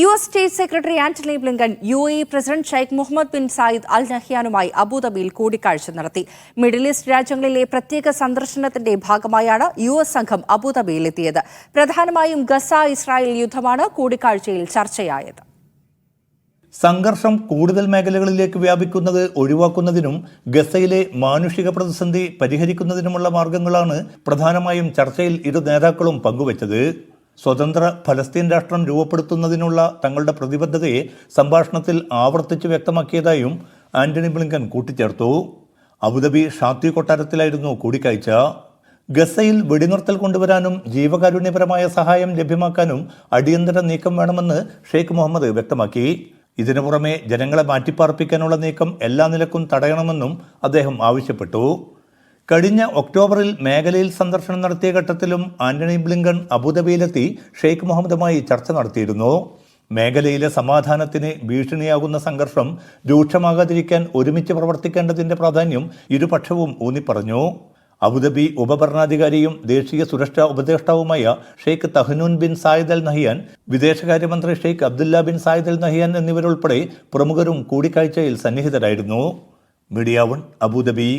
U S state secretary Antony Blinken U A president Sheikh Mohamed bin Zayed Al നഹ്യാനുമായി അബുദാബിയിൽ കൂടിക്കാഴ്ച നടത്തി. Middle east രാജ്യങ്ങളിലെ പ്രത്യേക സന്ദർശനത്തിന്റെ ഭാഗമായാണ് യു എസ് സംഘം അബുദാബിയിലെത്തിയത്. പ്രധാനമായും ഗസ ഇസ്രായേൽ യുദ്ധമാണ് കൂടിക്കാഴ്ചയിൽ ചർച്ചയായത്. സംഘർഷം കൂടുതൽ മേഖലകളിലേക്ക് വ്യാപിക്കുന്നത് ഒഴിവാക്കുന്നതിനും ഗസയിലെ മാനുഷിക പ്രതിസന്ധി പരിഹരിക്കുന്നതിനുമുള്ള മാർഗങ്ങളാണ് പ്രധാനമായും ചർച്ചയിൽ ഇരു നേതാക്കളും പങ്കുവച്ചത്. സ്വതന്ത്ര ഫലസ്തീൻ രാഷ്ട്രം രൂപപ്പെടുത്തുന്നതിനുള്ള തങ്ങളുടെ പ്രതിബദ്ധതയെ സംഭാഷണത്തിൽ ആവർത്തിച്ച് വ്യക്തമാക്കിയതായും ആന്റണി ബ്ലിങ്കൻ കൂട്ടിച്ചേർത്തു. അബുദാബി ഷാത്തി കൊട്ടാരത്തിലായിരുന്നു കൂടിക്കാഴ്ച. ഗസയിൽ വെടിനിർത്തൽ കൊണ്ടുവരാനും ജീവകാരുണ്യപരമായ സഹായം ലഭ്യമാക്കാനും അടിയന്തര നീക്കം വേണമെന്ന് ഷെയ്ഖ് മുഹമ്മദ് വ്യക്തമാക്കി. ഇതിനു പുറമെ ജനങ്ങളെ മാറ്റിപ്പാർപ്പിക്കാനുള്ള നീക്കം എല്ലാ നിലക്കും തടയണമെന്നും അദ്ദേഹം ആവശ്യപ്പെട്ടു. കഴിഞ്ഞ ഒക്ടോബറിൽ മേഖലയിൽ സന്ദർശനം നടത്തിയ ഘട്ടത്തിലും ആന്റണി ബ്ലിങ്കൺ അബുദാബിയിലെത്തി ഷെയ്ഖ് മുഹമ്മദുമായി ചർച്ച നടത്തിയിരുന്നു. മേഖലയിലെ സമാധാനത്തിന് ഭീഷണിയാകുന്ന സംഘർഷം രൂക്ഷമാകാതിരിക്കാൻ ഒരുമിച്ച് പ്രവർത്തിക്കേണ്ടതിന്റെ പ്രാധാന്യം ഇരുപക്ഷവും ഊന്നിപ്പറഞ്ഞു. അബുദാബി ഉപഭരണാധികാരിയും ദേശീയ സുരക്ഷാ ഉപദേഷ്ടാവുമായ Sheikh Tahnoun bin Zayed Al Nahyan വിദേശകാര്യമന്ത്രി Sheikh Abdullah bin Zayed Al Nahyan എന്നിവരുൾപ്പെടെ പ്രമുഖരും കൂടിക്കാഴ്ചയിൽ സന്നിഹിതരായിരുന്നു. Media One Abu Dhabi.